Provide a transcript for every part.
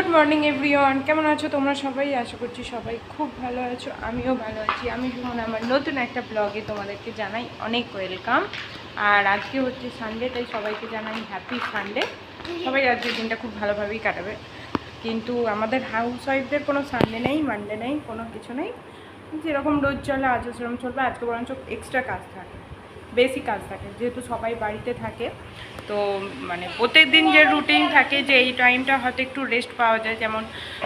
Good morning everyone কেমন আছো তোমরা সবাই? আশা করছি সবাই খুব ভালো আছো, আমিও ভালো আছি। আমি সুমন আমার নতুন একটা ব্লগে তোমাদেরকে জানাই অনেক ওয়েলকাম আর আজকে হচ্ছে সানডে তাই সবাইকে জানাই হ্যাপি সানডে সবাই আজকের দিনটা খুব ভালোভাবেই কাটাবে। কিন্তু আমাদের হাউস ওয়াইফদের কোনো সানডে নেই মানডে নেই, কোনো কিছু নেই। যেরকম রোজ চলে আজও সেরকম চলবে, আজকে বরঞ্চ এক্সট্রা কাজ থাকে। বেশি কাজ থাকে, যেহেতু সবাই বাড়িতে থাকে। তো মানে প্রত্যেক দিন যে রুটিন থাকে যে এই টাইমটা হয়তো একটু রেস্ট পাওয়া যায়, যেমন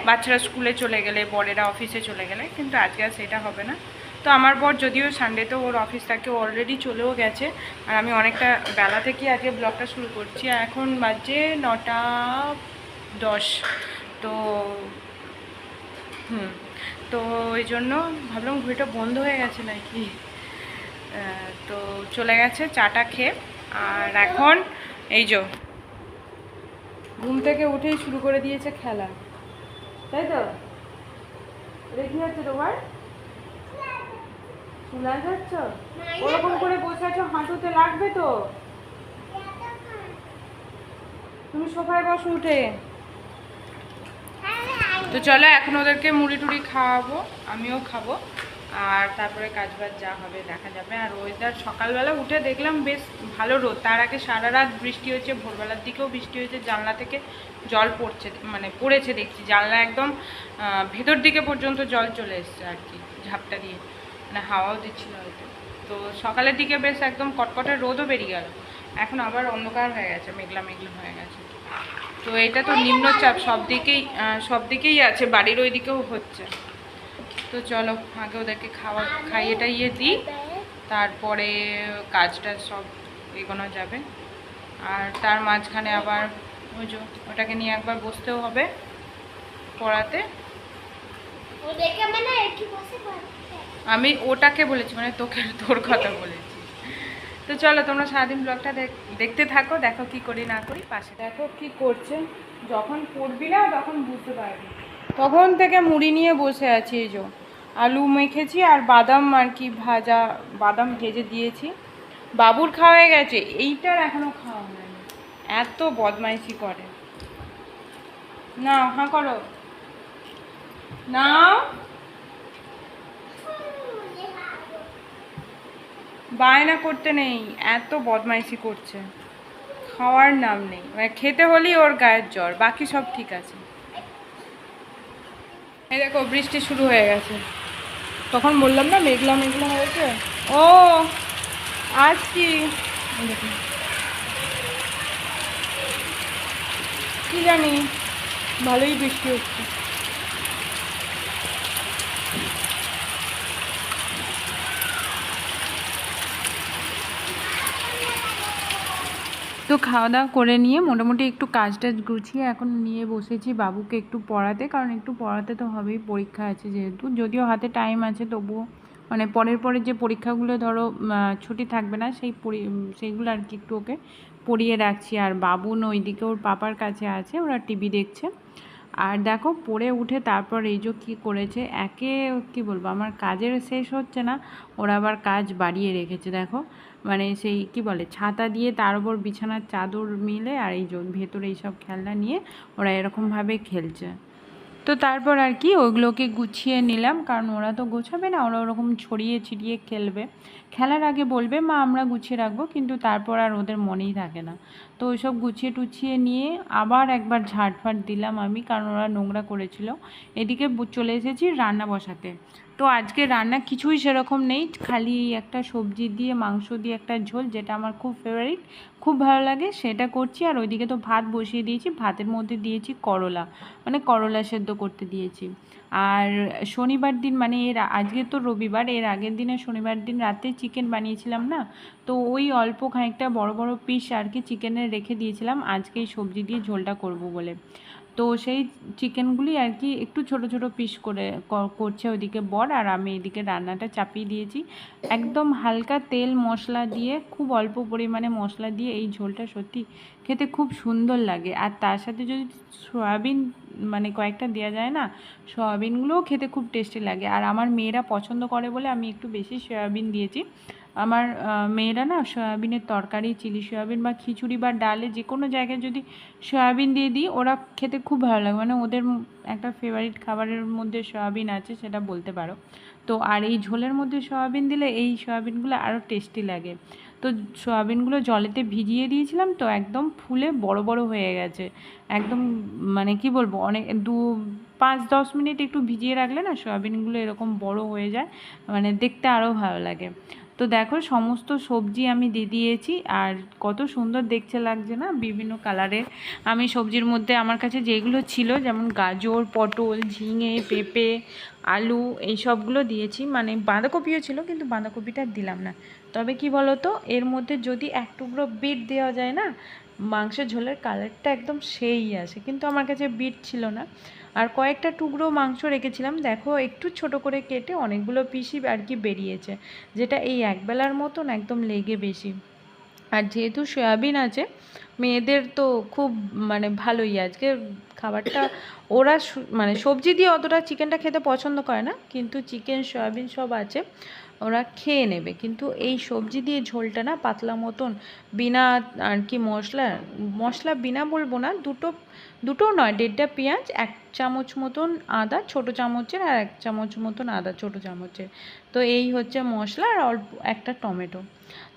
বাচ্চারা স্কুলে চলে গেলে বড়েরা অফিসে চলে গেলে, কিন্তু আজকে আর সেটা হবে না। তো আমার বর যদিও সানডেতে ওর অফিস থাকে অলরেডি চলেও গেছে, আর আমি অনেকটা বেলা থেকে আজকে ব্লগটা শুরু করছি। এখন বাজে নটা দশ। তো হুম, তো ওই জন্য ভাবলাম ঘড়িটা বন্ধ হয়ে গেছে নাকি? তো চলে গেছে, চাটা খেয়ে। আর এখন এই যো ঘুম থেকে উঠেই শুরু করে দিয়েছে খেলা। তাই তো? কি হচ্ছে তোমার? চুলা যাচ্ছ ওরকম করে বসে আছো, হাঁটুতে লাগবে তো? তুমি সোফায় বসো উঠে। তো চলো, এখন ওদেরকে মুড়ি টুড়ি খাওয়াবো, আমিও খাব। আর তারপরে কাজ বাজ যা হবে দেখা যাবে। আর ওয়েদার সকালবেলা উঠে দেখলাম বেশ ভালো রোদ। তার আগে সারা রাত বৃষ্টি হয়েছে, ভোরবেলার দিকেও বৃষ্টি হয়েছে, জানলা থেকে জল পড়ছে মানে পড়েছে দেখছি। জানলা একদম ভেতর দিকে পর্যন্ত জল চলে এসছে আর কি, ঝাপটা দিয়ে। মানে হাওয়াও দিচ্ছিল হয়তো। তো সকালের দিকে বেশ একদম কটকটে রোদও বেরিয়ে গেল। এখন আবার অন্ধকার হয়ে গেছে, মেঘলা মেঘলা হয়ে গেছে। তো এটা তো নিম্নচাপ, সব দিকেই সব দিকেই আছে, বাড়ির ওই দিকেও হচ্ছে। তো চলো আগে ওদেরকে খাওয়া খাইয়ে টাইয়ে দিই। তারপরে কাজটা সব এগোনো যাবে। আর তার মাঝখানে আবার ওই ওটাকে নিয়ে একবার বসতেও হবে পড়াতে মানে আমি ওটাকে বলেছি মানে তোকে তোর কথা বলেছি। তো চলো তোমরা সারাদিন ব্লগটা দেখতে থাকো দেখো কি করি না করি পাশে দেখো কি করছে। যখন পড়বি না তখন বুঝতে পারবি। তখন থেকে মুড়ি নিয়ে বসে আছি এই যে। আলু মেখেছি আর বাদাম আর কি ভাজা বাদাম ভেজে দিয়েছি। বাবুর খাওয়া গেছে। এইটার এখনও খাওয়া হয়নি। এত বদমাইশি করে। না, হাঁ করো। নাও। বায়না করতে নেই। এত বদমাইশি করছে। খাওয়ার নাম নেই। মানে খেতে হলেই ওর গায়ের জ্বর। বাকি সব ঠিক আছে। এই দেখো, বৃষ্টি শুরু হয়ে গেছে। তখন বললাম না মেঘলা মেঘলা হয়েছে ও আজ। কি জানি ভালোই বৃষ্টি হচ্ছে তো খাওয়া দাওয়া করে নিয়ে মোটামুটি একটু কাজ টাজ গুছিয়ে এখন নিয়ে বসেছি বাবুকে একটু পড়াতে, কারণ একটু পড়াতে তো হবেই, পরীক্ষা আছে যেহেতু। যদিও হাতে টাইম আছে, তবুও মানে পরের পরে যে পরীক্ষাগুলো ধরো ছুটি থাকবে না, সেই সেইগুলো আর কি একটু ওকে পড়িয়ে রাখছি। আর বাবুন ওইদিকে, ওর পাপার কাছে আছে, ওরা টিভি দেখছে। আর দেখো, পড়ে উঠে তারপর এই যে কী করেছে, একে কি বলব, আমার কাজের শেষ হচ্ছে না, ওরা আবার কাজ বাড়িয়ে রেখেছে, দেখো। মানে সেই কি বলে, ছাতা দিয়ে তার উপর বিছানার চাদর মিলে আর এই ভেতরে এইসব খেলনা নিয়ে ওরা এরকমভাবে খেলছে। তো তারপর আর কি ওইগুলোকে গুছিয়ে নিলাম, কারণ ওরা তো গোছাবে না, ওরা ওরকম ছড়িয়ে ছিটিয়ে খেলবে। খেলার আগে বলবে, মা, আমরা গুছিয়ে রাখব। কিন্তু তারপর আর ওদের মনেই থাকে না। তো ওইসব গুছিয়ে টুছিয়ে নিয়ে আবার একবার ঝাড়ফাট দিলাম আমি, কারণ ওরা নোংরা করেছিল। এদিকে চলে এসেছি রান্না বসাতে। তো আজকে রান্না কিছুই সেরকম নেই, খালি একটা সবজি দিয়ে, মাংস দিয়ে একটা ঝোল, যেটা আমার খুব ফেভারিট খুব ভালো লাগে, সেটা করছি। আর ওইদিকে তো ভাত বসিয়ে দিয়েছি, ভাতের মধ্যে দিয়েছি করলা মানে করলা সেদ্ধ করতে দিয়েছি। আর শনিবার দিন মানে এর আজকে তো রবিবার, এর আগের দিনে শনিবার দিন রাতে চিকেন বানিয়েছিলাম না, তো ওই অল্প খানিকটা বড় বড় পিস আর কি চিকেনের রেখে দিয়েছিলাম, আজকে এই সবজি দিয়ে ঝোলটা করব বলে। তো সেই চিকেনগুলি আর কি একটু ছোট ছোট পিস করে করছে ওইদিকে বর আর আমি এদিকে রান্নাটা চাপিয়ে দিয়েছি। একদম হালকা তেল মশলা দিয়ে, খুব অল্প পরিমাণে মশলা দিয়ে এই ঝোলটা সত্যি খেতে খুব সুন্দর লাগে। আর তার সাথে যদি সয়াবিন মানে কয়েকটা দেওয়া যায় না, সয়াবিনগুলোও খেতে খুব টেস্টি লাগে। আর আমার মেয়েরা পছন্দ করে বলে আমি একটু বেশি সয়াবিন দিয়েছি। আমার মেয়েরা না সয়াবিনের তরকারি, চিলি সয়াবিন বা খিচুড়ি বা ডালে যে কোনো জায়গায় যদি সয়াবিন দিয়ে দিই, ওরা খেতে খুব ভালো লাগে। মানে ওদের একটা ফেভারিট খাবারের মধ্যে সয়াবিন আছে সেটা বলতে পারো। তো আর এই ঝোলের মধ্যে সয়াবিন দিলে এই সয়াবিনগুলো আরও টেস্টি লাগে। তো সয়াবিনগুলো জলেতে ভিজিয়ে দিয়েছিলাম তো একদম ফুলে বড় বড় হয়ে গেছে। একদম মানে কি বলব, অনেক দু, পাঁচ, দশ মিনিট একটু ভিজিয়ে রাখলে না সয়াবিনগুলো এরকম বড় হয়ে যায়। মানে দেখতে আরও ভালো লাগে। তো দেখো, সমস্ত সবজি আমি দিয়ে দিয়েছি। আর কত সুন্দর দেখতে লাগছে না? বিভিন্ন কালারের আমি সবজির মধ্যে আমার কাছে যেগুলো ছিল, যেমন গাজর, পটল, ঝিঙে, পেঁপে, আলু, এই সবগুলো দিয়েছি। মানে বাঁধাকপিও ছিল, কিন্তু বাঁধাকপিটা দিলাম না। তবে কি বলো তো এর মধ্যে যদি এক টুকরো বিট দেওয়া যায় না, মাংসের ঝোলের কালারটা একদম সেই আসে। কিন্তু আমার কাছে বিট ছিল না। আর কয়েকটা টুকরো মাংস রেখেছিলাম। দেখো, একটু ছোট করে কেটে অনেকগুলো পিসি আর কি বেরিয়েছে, যেটা এই একবেলার মতন একদম লেগে বেশি। আর যেহেতু সয়াবিন আছে, মেয়েদের তো খুব মানে ভালোই আজকে খাবারটা। ওরা মানে সবজি দিয়ে অতটা চিকেনটা খেতে পছন্দ করে না, কিন্তু চিকেন, সয়াবিন সব আছে, ওরা খেয়ে নেবে। কিন্তু এই সবজি দিয়ে ঝোলটা না পাতলা মতন, বিনা আর কি মশলা মশলা বিনা বলব না, দুটো দুটো নয়, দেড়টা পেঁয়াজ, এক চামচ মতন আদা, ছোট চামচের আর এক চামচ মতন আদা, ছোট চামচের। তো এই হচ্ছে মশলা আর অল্প একটা টমেটো।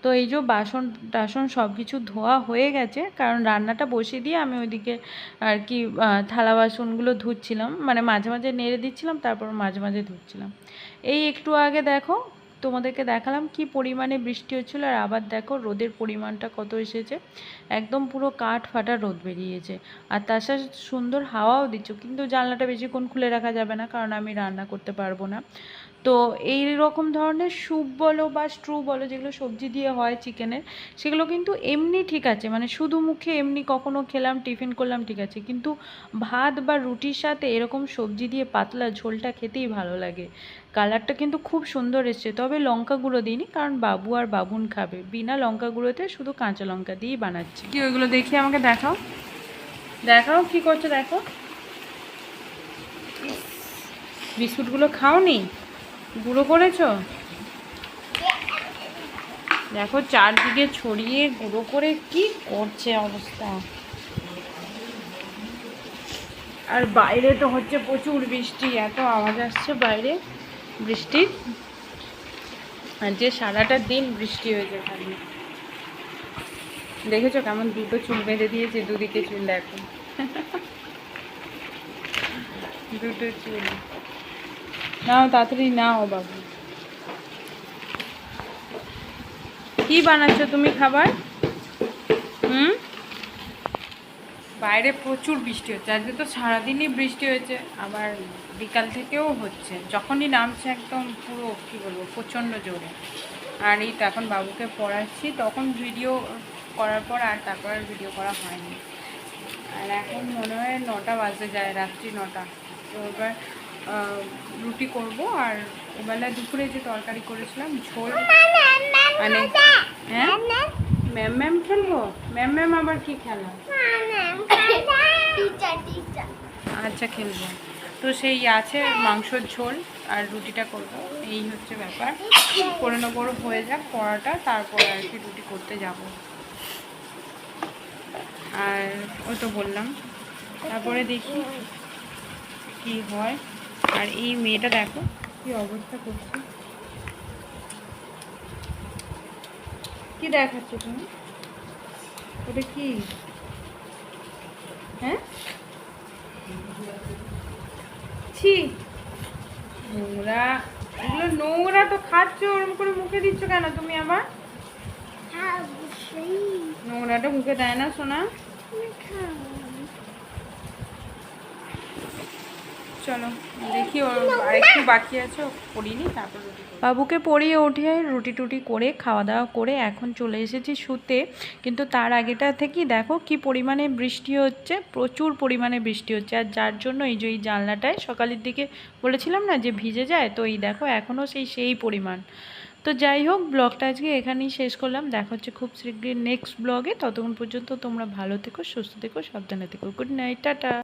তো এই যে বাসন টাসন সব কিছু ধোয়া হয়ে গেছে, কারণ রান্নাটা বসিয়ে দিয়ে আমি ওইদিকে আর কি থালা বাসনগুলো ধুচ্ছিলাম। মানে মাঝে মাঝে নেড়ে দিচ্ছিলাম, তারপর মাঝে মাঝে ধুচ্ছিলাম। এই একটু আগে দেখো, তোমাদেরকে দেখালাম কি পরিমাণে বৃষ্টি হচ্ছিল, আর আবার দেখো রোদের পরিমাণটা কত এসেছে। একদম পুরো কাঠ ফাটা রোদ বেরিয়েছে। আর তার সাথে সুন্দর হাওয়াও দিচ্ছ, কিন্তু জানলাটা বেশিক্ষণ খুলে রাখা যাবে না, কারণ আমি রান্না করতে পারব না। তো এই রকম ধরনের স্যুপ বলো বা স্ট্রু বলো, যেগুলো সবজি দিয়ে হয় চিকেনের সেগুলো কিন্তু এমনি ঠিক আছে। মানে শুধু মুখে এমনি কখনো খেলাম টিফিন করলাম, ঠিক আছে। কিন্তু ভাত বা রুটির সাথে এরকম সবজি দিয়ে পাতলা ঝোলটা খেতেই ভালো লাগে। কালারটা কিন্তু খুব সুন্দর এসছে। তবে লঙ্কা গুঁড়ো দিইনি, কারণ বাবু আর বাবুন খাবে। বিনা লঙ্কা গুঁড়োতে শুধু কাঁচা লঙ্কা দিয়েই বানাচ্ছি। কি, ওইগুলো দেখি আমাকে দেখাও। দেখাও কি করছ, দেখো। বিস্কুটগুলো খাওনি? গুঁড়ো করেছ? দেখো চারদিকে ছড়িয়ে গুঁড়ো করে কি করছে অবস্থা। আর বাইরে তো হচ্ছে প্রচুর বৃষ্টি, এত আওয়াজ আসছে বাইরে বৃষ্টির আর যে সারাটা দিন বৃষ্টি হয়েছে খালি দেখেছ কেমন দুটো চুল বেঁধে দিয়েছে, দুদিকে চুল দেখো। দুটো চুল। নাও, তাড়াতাড়ি নাও বাবু। কি বানাচ্ছো তুমি খাবার? হুম? বাইরে প্রচুর বৃষ্টি হচ্ছে। আজকে তো সারাদিনই বৃষ্টি হয়েছে, আবার বিকাল থেকেও হচ্ছে। যখনই নামছে একদম পুরো, কী বলব, প্রচণ্ড জোরে। আর এই তো এখন বাবুকে পড়াচ্ছি, তখন ভিডিও করার পর আর তারপর আর ভিডিও করা হয়নি। আর এখন মনে হয় নটা বাজে যায়, রাত্রি নটা। তো এবার রুটি করব আর ওবেলা দুপুরে যে তরকারি করেছিলাম ঝোল মানে হ্যাঁ? Ma'am ma'am. খেলব? ম্যাম ম্যাম আবার কি খেলা? আচ্ছা খেলব। তো সেই আছে মাংসর ঝোল আর রুটিটা করব। এই হচ্ছে ব্যাপার। করে নেব হয়ে যাক পড়াটা তারপর আর কি রুটি করতে যাব। আর ওই তো বললাম। তারপরে দেখি কি হয়। আর এই মেয়েটা দেখো কি অবস্থা করছে। কি দেখাচ্ছ তুমি? ওটা কি? হ্যাঁ? ছি। নোংরা। এগুলো নোংরা তো খাচ্ছ ওরকম করে মুখে দিচ্ছ কেন তুমি আবার? হ্যাঁ নোংরাটা মুখে দেয় না সোনা? চলো, দেখি বাকি আছে তারপর বাবুকে পড়িয়ে উঠে রুটি টুটি করে, খাওয়া দাওয়া করে এখন চলে এসেছি শুতে। কিন্তু তার আগেটা থেকেই দেখো কি পরিমাণে বৃষ্টি হচ্ছে, প্রচুর পরিমাণে বৃষ্টি হচ্ছে। আর যার জন্য এই যে জানলাটায় সকালের দিকে বলেছিলাম না যে ভিজে যায়, তো এই দেখো এখনও সেই সেই পরিমাণ। তো যাই হোক, ব্লগটা আজকে এখানেই শেষ করলাম। দেখা হচ্ছে খুব শীঘ্রই নেক্সট ব্লগে। ততক্ষণ পর্যন্ত তোমরা ভালো থেকো, সুস্থ থেকো, সাবধানে থেকো। Good night tata.